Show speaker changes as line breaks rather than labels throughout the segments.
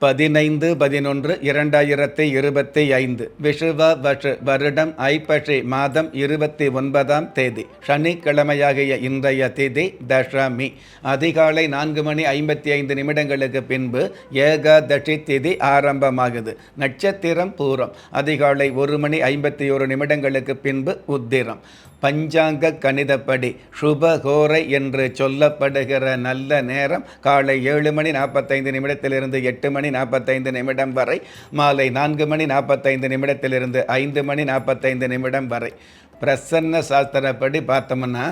பதினைந்து பதினொன்று இரண்டாயிரத்தி இருபத்தி ஐந்து. விஷுவ வஷு வருடம் ஐப்பசி மாதம் இருபத்தி ஒன்பதாம் தேதி. சனிக்கிழமையாகிய இன்றைய திதி தசமி. அதிகாலை நான்கு மணி ஐம்பத்தி ஐந்து நிமிடங்களுக்கு பின்பு ஏகாதசி திதி ஆரம்பமாகுது. நட்சத்திரம் பூரம். அதிகாலை ஒரு மணி ஐம்பத்தி ஒரு நிமிடங்களுக்கு பின்பு உத்திரம். பஞ்சாங்க கணிதப்படி சுபகோரை என்று சொல்லப்படுகிற நல்ல நேரம் காலை ஏழு மணி நாற்பத்தைந்து நிமிடத்திலிருந்து எட்டு மணி நாற்பத்தைந்து நிமிடம் வரை மாலை நான்கு மணி நாற்பத்தைந்து நிமிடத்திலிருந்து ஐந்து மணி நாற்பத்தைந்து நிமிடம் வரை. பிரசன்ன சாஸ்திரப்படி பார்த்தோம்னா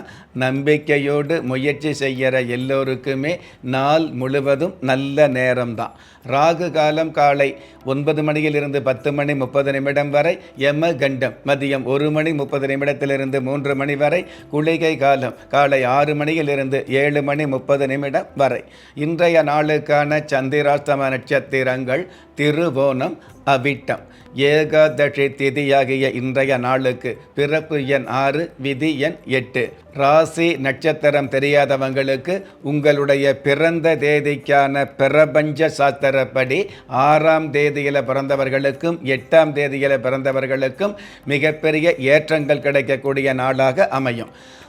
நம்பிக்கையோடு முயற்சி செய்கிற எல்லோருக்குமே நாள் முழுவதும் நல்ல நேரம்தான். ராகு காலம் காலை ஒன்பது மணியிலிருந்து பத்து மணி முப்பது நிமிடம் வரை யம கண்டம் மதியம் ஒரு மணி முப்பது நிமிடத்திலிருந்து மூன்று மணி வரை குளிகை காலம் காலை ஆறு மணியிலிருந்து ஏழு மணி முப்பது நிமிடம் வரை. இன்றைய நாளுக்கான சந்திராஷ்டம நட்சத்திரங்கள் திருவோணம் அவிட்டம். ஏகாதசி திதியாகிய இன்றைய நாளுக்கு பிறப்பு எண் ஆறு விதி எண் எட்டு. ராசி நட்சத்திரம் தெரியாதவங்களுக்கு உங்களுடைய பிறந்த தேதிக்கான பிரபஞ்ச சாஸ்திரப்படி ஆறாம் தேதியில் பிறந்தவர்களுக்கும் எட்டாம் தேதியில் பிறந்தவர்களுக்கும் மிகப்பெரிய ஏற்றங்கள் கிடைக்கக்கூடிய நாளாக அமையும்.